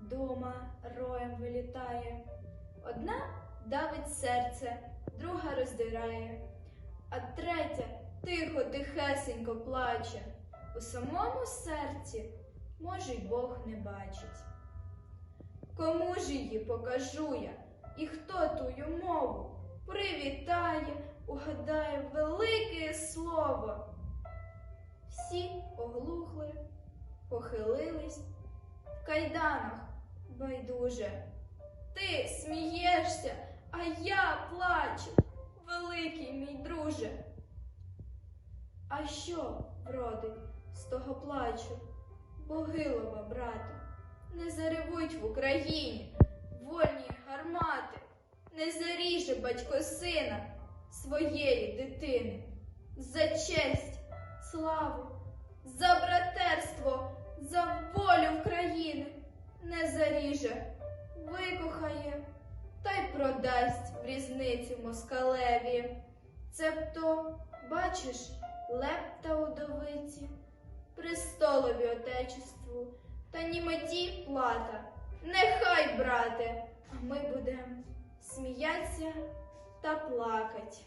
дома роєм вилітає. Одна давить серце, друга роздирає, а третя тихо, тихесенько плаче. У самому серці, може, й Бог не бачить. Кому ж її покажу я, і хто тую мову привітає, угадає велике слово. Всі оглухли, похилились кайданах байдуже. Ти смієшся, а я плачу, великий мій друже. А що вродить з того плачу, Богилова, брате? Не заревуть в Україні вольні гармати, не заріже батько сина своєї дитини. За честь, славу, за братерство, не заріже, викохає та й продасть в різницю москалеві. Цебто, бачиш, лепта удовиці, престолові отечеству, та ні меті плата. Нехай, брате, а ми будем сміятися та плакать.